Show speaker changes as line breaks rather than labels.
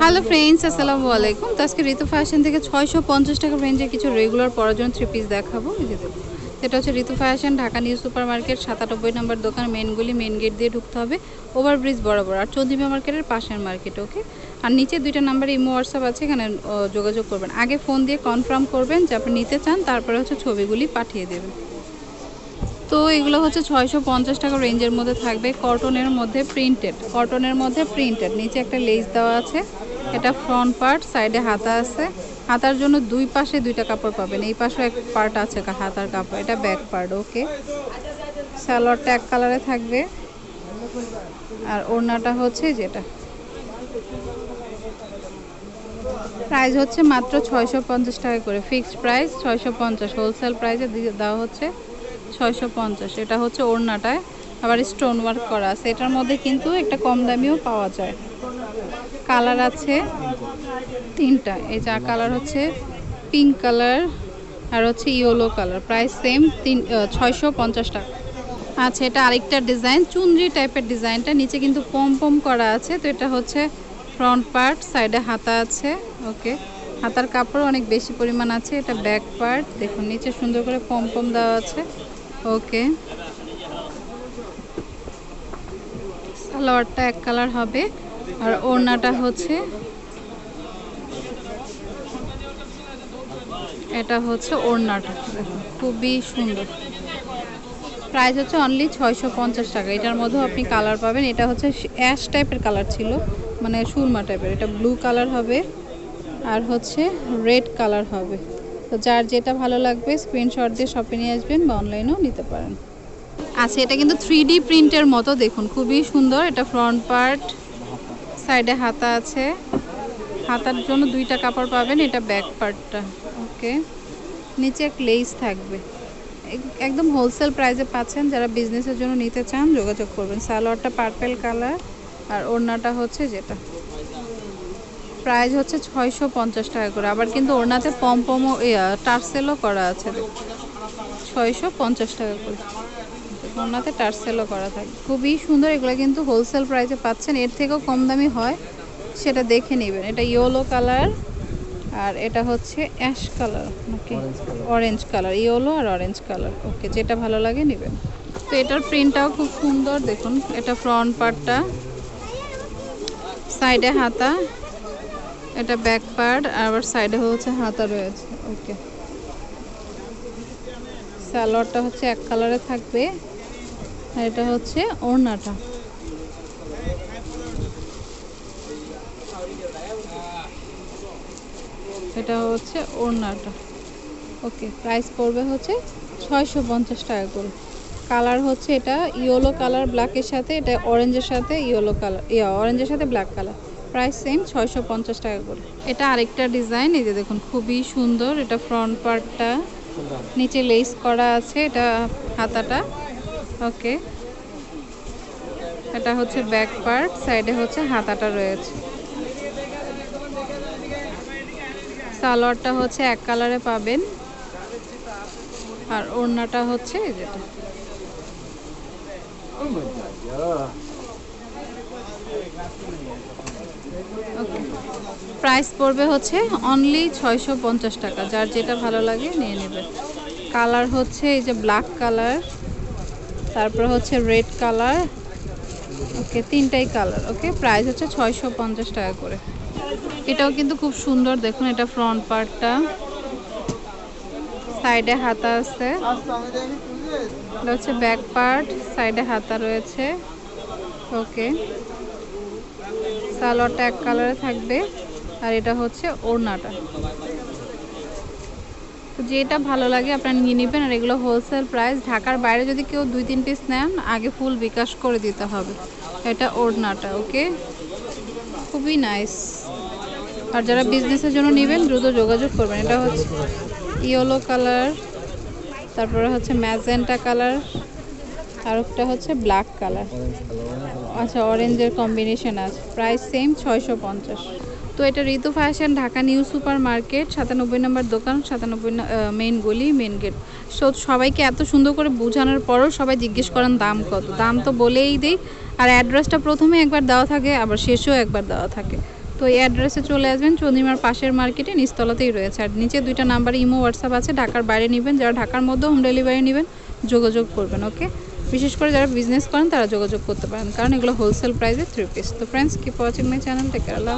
Hello friends আসসালামু আলাইকুম। তো আজকে ঋতু ফ্যাশন থেকে ছয়শো পঞ্চাশ টাকা রেঞ্জে কিছু রেগুলার পরার জন্য থ্রি পিস দেখাবো। এটা হচ্ছে Ritu fashion Dhaka new super market সাতানব্বই নম্বর দোকান মেনগুলি মেন গেট দিয়ে ঢুকতে হবে ওভারব্রিজ বরাবর। আর চন্দ্রিমা মার্কেটের পাশের মার্কেট ওকে আর নিচে দুইটা নাম্বারে ইমো হোয়াটসঅ্যাপ আছে, এখানে যোগাযোগ করবেন। আগে ফোন দিয়ে কনফার্ম করবেন যে আপনি নিতে চান, তারপরে হচ্ছে ছবিগুলি পাঠিয়ে দেবেন। তো এগুলো হচ্ছে ছয়শো পঞ্চাশ টাকা রেঞ্জের মধ্যে থাকবে। কটনের মধ্যে প্রিন্টেড কটনের মধ্যে প্রিন্টেড নিচে একটা লেস দেওয়া আছে। এটা ফ্রন্ট পার্ট সাইডে হাতা আছে। হাতার জন্য দুই পাশে দুইটা কাপড় পাবেন। এই পাশেও এক পার্ট আছে হাতার কাপড়। এটা ব্যাক পার্ট ওকে সালোয়ারটা এক কালারে থাকবে। আর ওড়নাটা হচ্ছে যেটা প্রাইস হচ্ছে মাত্র ছয়শো পঞ্চাশ টাকা করে। ফিক্সড প্রাইস ছয়শো পঞ্চাশ। হোলসেল প্রাইসে দেওয়া হচ্ছে ছয়শো পঞ্চাশ। এটা হচ্ছে ওড়নাটায়, আবার স্টোন ওয়ার্ক করা আছে। এটার মধ্যে কিন্তু একটা কম দামিও পাওয়া যায়। কালার আছে তিনটা। এই যা কালার হচ্ছে পিঙ্ক কালার আর হচ্ছে ইয়েলো কালার প্রাইস সেম তিন ছয়শো পঞ্চাশ টাকা। আচ্ছা এটা আরেকটা ডিজাইন চুনরি টাইপের ডিজাইনটা নিচে কিন্তু পম পম করা আছে। তো এটা হচ্ছে ফ্রন্ট পার্ট সাইডে হাতা আছে। ওকে হাতার কাপড় অনেক বেশি পরিমাণ আছে। এটা ব্যাক পার্ট দেখুন, নিচে সুন্দর করে পম পম দেওয়া আছে। ওকে। সালোয়ারটা এক কালার হবে, আর ওড়নাটা হচ্ছে এটা হচ্ছে ওড়নাটা খুবই সুন্দর। প্রাইস হচ্ছে অনলি ছয়শো পঞ্চাশ টাকা। এটার মধ্যেও আপনি কালার পাবেন। এটা হচ্ছে অ্যাশ টাইপের কালার ছিল মানে সুরমা টাইপের। এটা ব্লু কালার হবে, আর হচ্ছে রেড কালার হবে। তো যার যেটা ভালো লাগবে স্ক্রিনশট দিয়ে শপে নিয়ে আসবেন বা অনলাইনেও নিতে পারেন। আচ্ছা এটা কিন্তু থ্রি প্রিন্টের মতো দেখুন, খুবই সুন্দর। এটা ফ্রন্ট পার্ট সাইডে হাতা আছে। হাতার জন্য দুইটা কাপড় পাবেন, এটা ব্যাক পার্টটা ওকে? নিচে এক লেস থাকবে। এক- একদম হোলসেল প্রাইসে পাচ্ছেন, যারা বিজনেসের জন্য নিতে চান, যোগাযোগ করবেন। সালোয়ারটা পার্পেল কালার আর ওড়নাটা হচ্ছে যেটা। প্রাইস হচ্ছে ছয়শো পঞ্চাশ টাকা করে। আবার কিন্তু ওড়নাতে পম পমও টার্সেলও করা আছে। ছয়শো পঞ্চাশ টাকা করে। ওড়নাতে টার্সেলও করা থাকে। খুবই সুন্দর এগুলো কিন্তু হোলসেল প্রাইসে পাচ্ছেন। এর থেকেও কম দামি হয় সেটা দেখে নেবেন। এটা ইয়েলো কালার আর এটা হচ্ছে ash colour okay orange colour yellow আর অরেঞ্জ কালার ওকে যেটা ভালো লাগে নেবেন। তো এটার প্রিন্টটাও খুব সুন্দর দেখুন। এটা ফ্রন্ট পার্টটা সাইডে হাতা এটা ব্যাক পার্ট আর আবার সাইডে হচ্ছে হাতা রয়েছে। ওকে সালোয়ারটা হচ্ছে এক কালারে থাকবে, আর এটা হচ্ছে ওড়নাটা। এটা হচ্ছে ওড়নাটা। ওকে প্রাইস পড়বে হচ্ছে ছয়শো পঞ্চাশ টাকা করে। কালার হচ্ছে এটা ইয়েলো কালার ব্ল্যাকের সাথে, এটা অরেঞ্জের সাথে ইয়েলো কালার ইয়া অরেঞ্জের সাথে ব্ল্যাক কালার প্রাইস সেম ছয়শো পঞ্চাশ টাকা করে। এটা আরেকটা ডিজাইন এই যে দেখুন, খুবই সুন্দর। এটা ফ্রন্ট পার্টটা নিচে লেস করা আছে, এটা হাতাটা। ওকে এটা হচ্ছে ব্যাক পার্ট সাইডে হচ্ছে হাতাটা রয়েছে। সালোয়ারটা হচ্ছে এক কালারে পাবেন। আর ওড়নাটা হচ্ছে যেটা। ওকে প্রাইস পড়বে হচ্ছে অনলি ছয়শো পঞ্চাশ টাকা। যার যেটা ভালো লাগে নিয়ে নেবে। কালার হচ্ছে এই যে ব্ল্যাক কালার তারপর হচ্ছে রেড কালার ওকে, তিনটাই কালার ওকে? প্রাইস হচ্ছে ছয়শো পঞ্চাশ টাকা করে। এটাও কিন্তু খুব সুন্দর। দেখুন, এটা ফ্রন্ট পার্টটা সাইডে হাতা আছে। এটা হচ্ছে ব্যাক পার্ট সাইডে হাতা রয়েছে। ওকে। সালোয়ারটা এক কালারে থাকবে, আর এটা হচ্ছে ওড়নাটা। তো যেটা ভালো লাগে আপনারা নিয়ে নেবেন, আর এগুলো হোলসেল প্রাইস ঢাকার বাইরে যদি কেউ দুই, তিন পিস নেন, আগে ফুল বিকাশ করে দিতে হবে। এটা ওড়নাটা ওকে খুবই নাইস আর যারা বিজনেসের জন্য নেবেন, দ্রুত যোগাযোগ করবেন। এটা হচ্ছে ইয়েলো কালার, তারপরে হচ্ছে ম্যাজেন্টা কালার। আর একটা হচ্ছে ব্ল্যাক কালার আচ্ছা অরেঞ্জের কম্বিনেশন আছে। প্রাইস সেম ছয়শো পঞ্চাশ। তো এটা Ritu fashion Dhaka new super market সাতানব্বই নম্বর দোকান, সাতানব্বই মেন গলি মেন গেট সো সবাইকে এত সুন্দর করে বোঝানোর পরও সবাই জিজ্ঞেস করেন দাম কত। দাম তো বলেই দিই। আর অ্যাড্রেসটা প্রথমে একবার দেওয়া থাকে, আবার শেষেও একবার দেওয়া থাকে। তো এই অ্যাড্রেসে চলে আসবেন, চন্দ্রিমার পাশের মার্কেটে নিচতলাতেই রয়েছে। আর নিচে দুইটা নাম্বারে ইমো হোয়াটসঅ্যাপ আছে। ঢাকার বাইরে নেবেন, যারা ঢাকার মধ্যে হোম ডেলিভারি নেবেন, যোগাযোগ করবেন ওকে বিশেষ করে যারা বিজনেস করেন, তারা যোগাযোগ করতে পারেন। কারণ এগুলো হোলসেল প্রাইসে থ্রি পিস তো friends keep watching my channel থেকে আল্লাহ